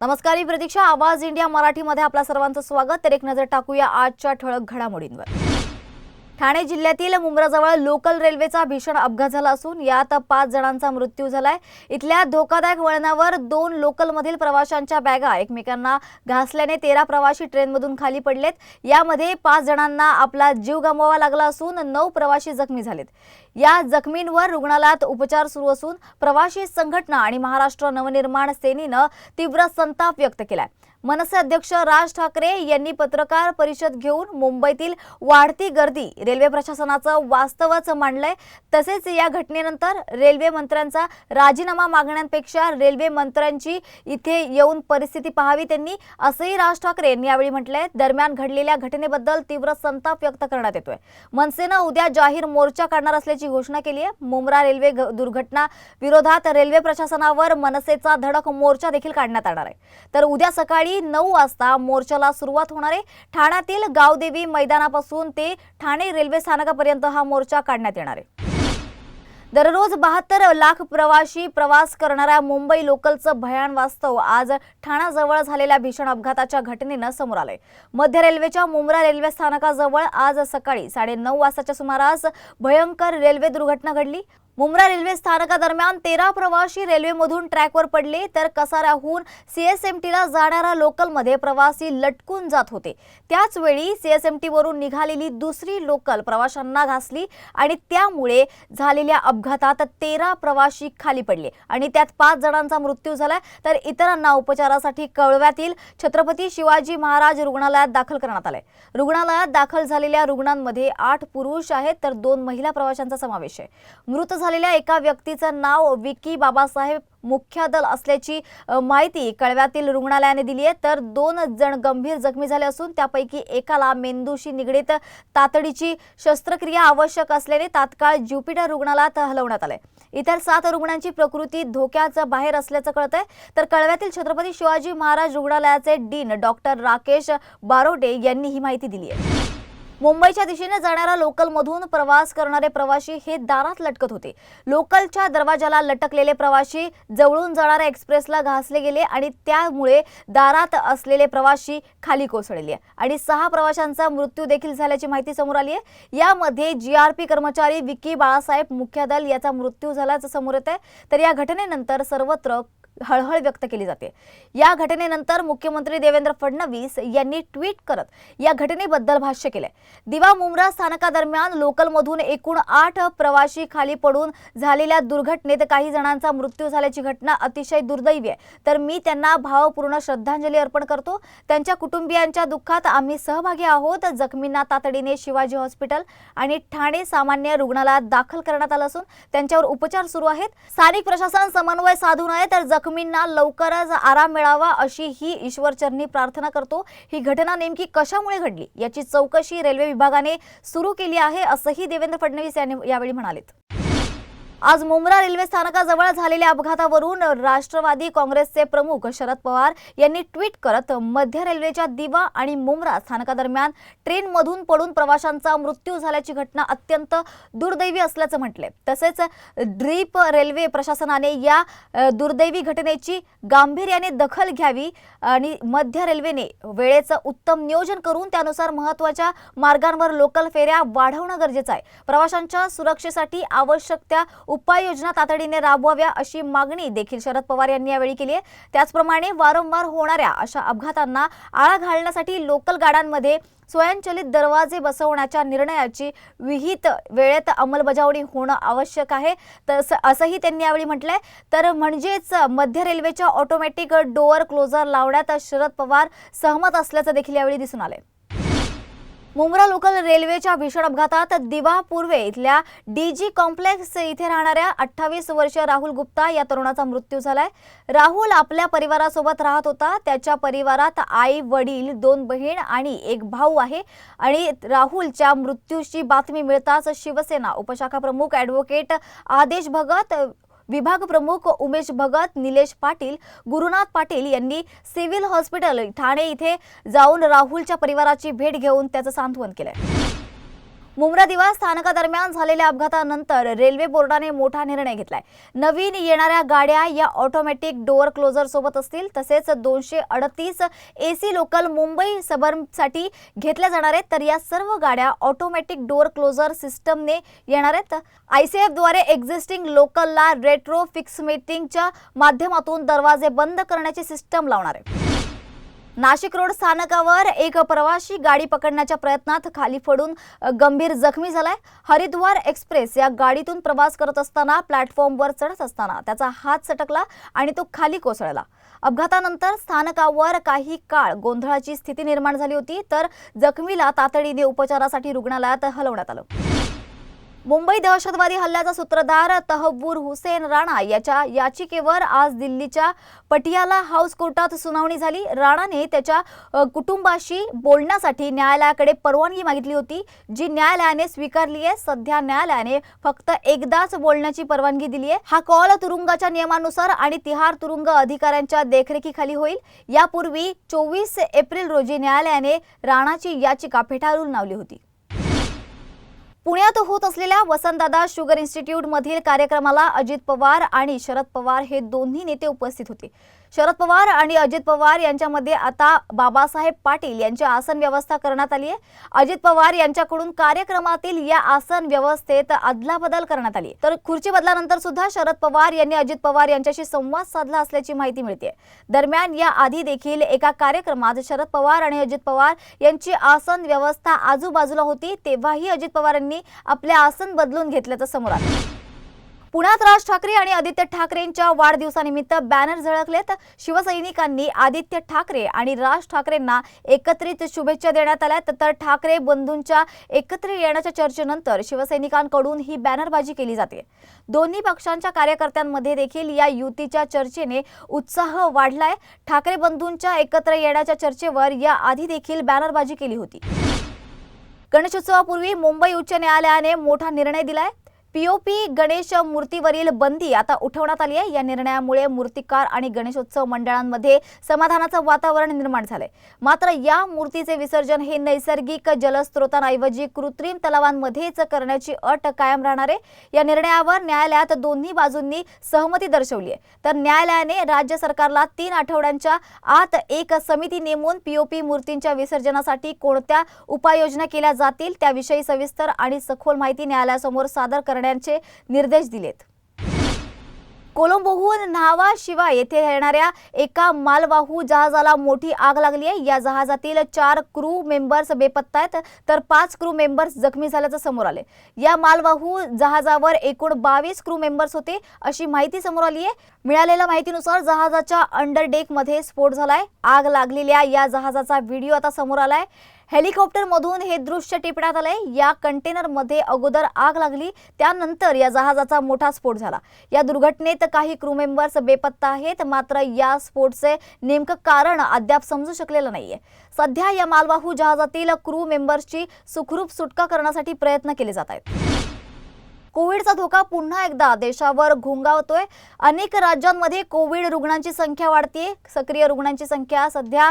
नमस्कार मी प्रतीक्षा. आवाज इंडिया मराठीमध्ये आपल्या सर्वांचं स्वागत. तर एक नजर टाकूया आजच्या ठळक घडामोडींवर. ठाणे जिल्ह्यातील मुंब्राजवळ लोकल रेल्वेचा भीषण अपघात झाला असून यात पाच जणांचा मृत्यू झालाय. इथल्या धोकादायक वळणावर दोन लोकलमधील प्रवाशांच्या बॅगा एकमेकांना घासल्याने तेरा प्रवाशी ट्रेनमधून खाली पडलेत. यामध्ये पाच जणांना आपला जीव गमवावा लागला असून नऊ प्रवाशी जखमी झालेत. या जखमींवर रुग्णालयात उपचार सुरू असून प्रवाशी संघटना आणि महाराष्ट्र नवनिर्माण सेनेनं तीव्र संताप व्यक्त केलाय. मनसे अध्यक्ष राज ठाकरे यांनी पत्रकार परिषद घेऊन मुंबईतील वाढती गर्दी रेल्वे प्रशासनाचं वास्तवच मांडलंय. तसेच या घटनेनंतर रेल्वे मंत्र्यांचा राजीनामा मागण्यांपेक्षा रेल्वे मंत्र्यांची इथे येऊन परिस्थिती पाहावी त्यांनी असंही राज ठाकरे यांनी यावेळी म्हटलंय. दरम्यान घडलेल्या घटनेबद्दल तीव्र संताप व्यक्त करण्यात येतोय. मनसेनं उद्या जाहीर मोर्चा काढणार असल्याची घोषणा केली आहे. मुंब्रा रेल्वे दुर्घटना विरोधात रेल्वे प्रशासनावर मनसेचा धडक मोर्चा देखील काढण्यात येणार आहे. तर उद्या सकाळी नऊ वाजता मोर्चाला सुरुवात होणार आहे. ठाण्यातील गावदेवी मैदानापासून ते ठाणे रेल्वे स्थानकापर्यंत हा मोर्चा काढण्यात येणार आहे. दररोज बहात्तर लाख प्रवाशी प्रवास करणाऱ्या मुंबई लोकलचं भयान वास्तव आज ठाण्याजवळ झालेल्या भीषण अपघाताच्या घटनेनं समोर आलंय. मध्य रेल्वेच्या मुंब्रा रेल्वे स्थानकाजवळ आज सकाळी साडेनऊ वाजताच्या सुमारास भयंकर रेल्वे दुर्घटना घडली. मुंब्रा रेल्वे स्थानकादरम्यान तेरा प्रवासी रेल्वेमधून ट्रॅकवर पडले तर कसाऱ्याहून सीएसएमटीला जाणाऱ्या लोकलमध्ये प्रवासी लटकून जात होते. त्याचवेळी सीएसएमटीवरून निघालेली दुसरी लोकल प्रवाशांना घासली आणि त्यामुळे झालेल्या अपघातात तेरा प्रवासी खाली पडले आणि त्यात पाच जणांचा मृत्यू झालाय. तर इतरांना उपचारासाठी कळव्यातील छत्रपती शिवाजी महाराज रुग्णालयात दाखल करण्यात आलंय. रुग्णालयात दाखल झालेल्या रुग्णांमध्ये आठ पुरुष आहेत तर दोन महिला प्रवाशांचा समावेश आहे. मृत झालेल्या एका व्यक्तीचं नाव विकी बाबासाहेब मुख्यादल असल्याची माहिती कळव्यातील रुग्णालयाने दिली आहे. तर दोन जण गंभीर जखमी झाले असून त्यापैकी एकाला मेंदूशी निगडीत तातडीची शस्त्रक्रिया आवश्यक असल्याने तात्काळ ज्युपिटर रुग्णालयात हलवण्यात आलंय. इतर सात रुग्णांची प्रकृती धोक्याच्या बाहेर असल्याचं कळतंय. तर कळव्यातील छत्रपती शिवाजी महाराज रुग्णालयाचे डीन डॉक्टर राकेश बारोटे यांनी ही माहिती दिली आहे मुंबईच्या दिशेने जाणाऱ्या लोकलमधून प्रवास करणारे प्रवासी हे दारात लटकत होते. लोकलच्या दरवाजाला लटकलेले प्रवासी जवळून जाणाऱ्या एक्सप्रेसला घासले गेले आणि त्यामुळे दारात असलेले प्रवासी खाली कोसळले. आणि सहा प्रवाशांचा मृत्यू देखील झाल्याची माहिती समोर आली आहे. यामध्ये जीआरपी कर्मचारी विकी बाळासाहेब मुख्यादल याचा मृत्यू झाल्याचं समोर येत आहे. तर या घटनेनंतर सर्वत्र हळहळ व्यक्त केली जाते. या घटनेनंतर मुख्यमंत्री देवेंद्र फडणवीस यांनी ट्विट करत या घटनेबद्दल भाष्य केलंय. दिवा मुंब्रा स्थानकादरम्यान लोकलमधून एकूण आठ प्रवाशी खाली पडून झालेल्या दुर्घटनेत काही जणांचा मृत्यू झाल्याची घटना अतिशय दुर्दैवी आहे. तर मी त्यांना भावपूर्ण श्रद्धांजली अर्पण करतो. त्यांच्या कुटुंबियांच्या दुःखात आम्ही सहभागी आहोत. जखमींना तातडीने शिवाजी हॉस्पिटल आणि ठाणे सामान्य रुग्णालयात दाखल करण्यात आलं असून त्यांच्यावर उपचार सुरू आहेत. स्थानिक प्रशासन समन्वय साधून आहे. तर जखमींना लवकरच आराम मिळावा अशी ही ईश्वरचरणी प्रार्थना करतो. ही घटना नेमकी कशामुळे घडली? याची चौकशी रेल्वे विभागाने सुरू केली आहे असंही देवेंद्र फडणवीस यांनी यावेळी म्हणालेत. आज मुंब्रा रेल्वे स्थानकाजवळ झालेल्या अपघातावरून राष्ट्रवादी काँग्रेसचे प्रमुख शरद पवार यांनी ट्विट करत मध्य रेल्वेच्या दिवा आणि मुंब्रा स्थानकादरम्यान ट्रेनमधून पडून प्रवाशांचा मृत्यू झाल्याची घटना अत्यंत दुर्दैवी असल्याचं म्हटलंय. तसेच ड्रीप रेल्वे प्रशासनाने या दुर्दैवी घटनेची गांभीर्याने दखल घ्यावी आणि मध्य रेल्वेने वेळेचं उत्तम नियोजन करून त्यानुसार महत्त्वाच्या मार्गांवर लोकल फेऱ्या वाढवणं गरजेचं आहे. प्रवाशांच्या सुरक्षेसाठी आवश्यक त्या उपाययोजना तातडीने राबवाव्या अशी मागणी देखील शरद पवार यांनी यावेळी केली आहे. त्याचप्रमाणे वारंवार होणाऱ्या अशा अपघातांना आळा घालण्यासाठी लोकल गाड्यांमध्ये स्वयंचलित दरवाजे बसवण्याच्या निर्णयाची विहित वेळेत अंमलबजावणी होणं आवश्यक आहे. तसं असंही त्यांनी यावेळी म्हटलंय. तर म्हणजेच मध्य रेल्वेच्या ऑटोमॅटिक डोअर क्लोजर लावण्यात शरद पवार सहमत असल्याचं देखील यावेळी दिसून आलंय. मुंब्रा लोकल रेल्वेच्या भीषण अपघातात दिवा पूर्वे इथल्या डीजी कॉम्प्लेक्स इथे राहणाऱ्या अठ्ठावीस वर्षीय राहुल गुप्ता या तरुणाचा मृत्यू झालाय. राहुल आपल्या परिवारासोबत राहत होता. त्याच्या परिवारात आई वडील दोन बहीण आणि एक भाऊ आहे आणि राहुलच्या मृत्यूची बातमी मिळताच शिवसेना उपशाखा प्रमुख ॲडव्होकेट आदेश भगत विभाग प्रमुख उमेश भगत निलेश पाटील गुरुनाथ पाटील यांनी सिव्हिल हॉस्पिटल ठाणे इथे जाऊन राहुलच्या परिवाराची भेट घेऊन त्याचं सांत्वन केलंय. मुंब्रा दिवा स्थानकादरम्यान झालेल्या अपघातानंतर रेल्वे बोर्डाने मोठा निर्णय घेतलाय. नवीन येणाऱ्या गाड्या या ऑटोमॅटिक डोअर क्लोजर सोबत असतील तसेच दोनशे अडतीस एसी लोकल मुंबई सबर्मसाठी घेतल्या जाणार आहेत. तर या सर्व गाड्या ऑटोमॅटिक डोअर क्लोजर सिस्टमने येणार आहेत. आय सी एफद्वारे एक्झिस्टिंग लोकलला रेट्रो फिक्समेटिंगच्या माध्यमातून दरवाजे बंद करण्याची सिस्टम लावणार आहे. नाशिक रोड स्थानकावर एक प्रवासी गाडी पकडण्याच्या प्रयत्नात खाली पडून गंभीर जखमी झालाय. हरिद्वार एक्सप्रेस या गाडीतून प्रवास करत असताना प्लॅटफॉर्मवर चढत असताना त्याचा हात सटकला आणि तो खाली कोसळला. अपघातानंतर स्थानकावर काही काळ गोंधळाची स्थिती निर्माण झाली होती तर जखमीला तातडीने उपचारासाठी रुग्णालयात हलवण्यात आलं. मुंबई दहशतवादी हल्ल्याचा सूत्रधार तहबूर हुसेन राणा याच्या याचिकेवर आज दिल्लीच्या पटियाला हाऊस कोर्टात सुनावणी झाली. राणाने त्याच्या कुटुंबाशी बोलण्यासाठी न्यायालयाकडे परवानगी मागितली होती. जी न्यायालयाने स्वीकारली आहे सध्या न्यायालयाने फक्त एकदाच बोलण्याची परवानगी दिली आहे. हा कॉल तुरुंगाच्या नियमानुसार आणि तिहार तुरुंग अधिकाऱ्यांच्या देखरेखीखाली होईल. यापूर्वी चोवीस एप्रिल रोजी न्यायालयाने राणाची याचिका फेटाळून लावली होती. पुण्यात होत असलेल्या वसंतदादा शुगर इन्स्टिट्यूट मधील कार्यक्रमाला अजित पवार आणि शरद पवार हे दोन्ही नेते उपस्थित होते. शरद पवार आणि अजित पवार यांच्यामध्ये आता बाबासाहेब पाटील यांची आसन व्यवस्था करण्यात आली आहे. अजित पवार यांच्याकडून कार्यक्रमातील या आसन व्यवस्थेत अदलाबदल करण्यात आली तर खुर्ची बदलानंतर सुद्धा शरद पवार यांनी अजित पवार यांच्याशी संवाद साधला असल्याची माहिती मिळते. दरम्यान या आधी देखील एका कार्यक्रमात शरद पवार आणि अजित पवार यांची आसन व्यवस्था आजूबाजूला होती तेव्हाही अजित पवारांनी आपले आसन बदलून घेतल्याचं समोर आलं. पुण्यात राज ठाकरे आणि आदित्य ठाकरेंच्या वाढदिवसानिमित्त बॅनर झळकलेत. शिवसैनिकांनी आदित्य ठाकरे आणि राज ठाकरेंना एकत्रित शुभेच्छा देण्यात आल्या तर ठाकरे बंधूंच्या एकत्र येण्याच्या चर्चेनंतर शिवसैनिकांकडून ही बॅनरबाजी केली जाते. दोन्ही पक्षांच्या कार्यकर्त्यांमध्ये देखील या युतीच्या चर्चेने उत्साह वाढलाय. ठाकरे बंधूंच्या एकत्र येण्याच्या चर्चेवर या आधी देखील बॅनरबाजी केली होती. गणेशोत्सवापूर्वी मुंबई उच्च न्यायालयाने मोठा निर्णय दिलाय. पीओपी गणेश मूर्तीवरील बंदी आता उठवण्यात आली आहे. या निर्णयामुळे मूर्तिकार आणि गणेशोत्सव मंडळांमध्ये समाधानाचं वातावरण निर्माण झालंय. मात्र या मूर्तीचे विसर्जन हे नैसर्गिक जलस्रोतांऐवजी कृत्रिम तलावांमध्येच करण्याची अट कायम राहणार आहे. या निर्णयावर न्यायालयात दोन्ही बाजूंनी सहमती दर्शवली आहे. तर न्यायालयाने राज्य सरकारला तीन आठवड्यांच्या आत एक समिती नेमून पीओपी मूर्तींच्या विसर्जनासाठी कोणत्या उपाययोजना केल्या जातील त्याविषयी सविस्तर आणि सखोल माहिती न्यायालयासमोर सादर करण्याचे निर्देश दिलेत. कोलंबोहून न्हावा शिवाय येथे येणाऱ्या एका मालवाहू जहाजाला मोठी आग लागली आहे. या जहाजातील चार क्रू मेंबर्स बेपत्ता आहेत तर पाच क्रू मेंबर्स जखमी झाल्याचं समोर आले या मालवाहू जहाजावर एकूण बावीस क्रू मेंबर्स होते अशी माहिती समोर आली आहे. मिळालेल्या माहितीनुसार जहाजाच्या अंडर डेकमध्ये स्फोट झालाय. आग लागलेल्या या जहाजाचा व्हिडिओ आता समोर आलाय. हेलिकॉप्टरमधून हे दृश्य टिपण्यात आलंय. या कंटेनरमध्ये अगोदर आग लागली त्यानंतर या जहाजाचा मोठा स्फोट झाला. या दुर्घटनेत काही क्रू मेंबर्स बेपत्ता आहेत मात्र या स्फोटचे नेमकं कारण अद्याप समजू शकलेलं नाहीये. सध्या या मालवाहू जहाजातील क्रू मेंबर्सची सुखरूप सुटका करण्यासाठी प्रयत्न केले जात आहेत. कोविडचा धोका पुन्हा एकदा देशावर घोंगावतोय. अनेक राज्यांमध्ये कोविड रुग्णांची संख्या वाढते सक्रिय रुग्णांची संख्या सध्या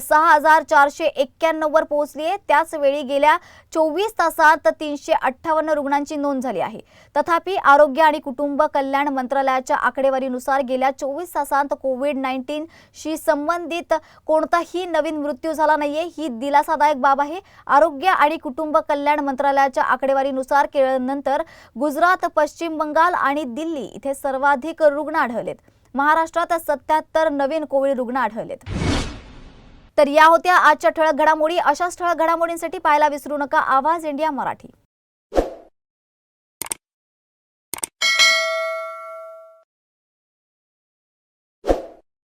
सहा हजार चारशे एक्क्याण्णववर पोहोचली आहे. त्याचवेळी गेल्या चोवीस तासात तीनशे अठ्ठावन्न रुग्णांची नोंद झाली आहे. तथापि आरोग्य आणि कुटुंब कल्याण मंत्रालयाच्या आकडेवारीनुसार गेल्या चोवीस तासांत कोविड नाईन्टीनशी संबंधित कोणताही नवीन मृत्यू झाला नाहीये. ही दिलासादायक बाब आहे. आरोग्य आणि कुटुंब कल्याण मंत्रालयाच्या आकडेवारीनुसार केरळनंतर गुजरात पश्चिम बंगाल आणि दिल्ली इथे सर्वाधिक रुग्ण आढळलेत. महाराष्ट्रात सत्याहत्तर नवीन कोविड रुग्ण आढळलेत. तर या होत्या आजच्या ठळक घडामोडी. अशाच ठळक घडामोडींसाठी पाहायला विसरू नका. आवाज इंडिया मराठी.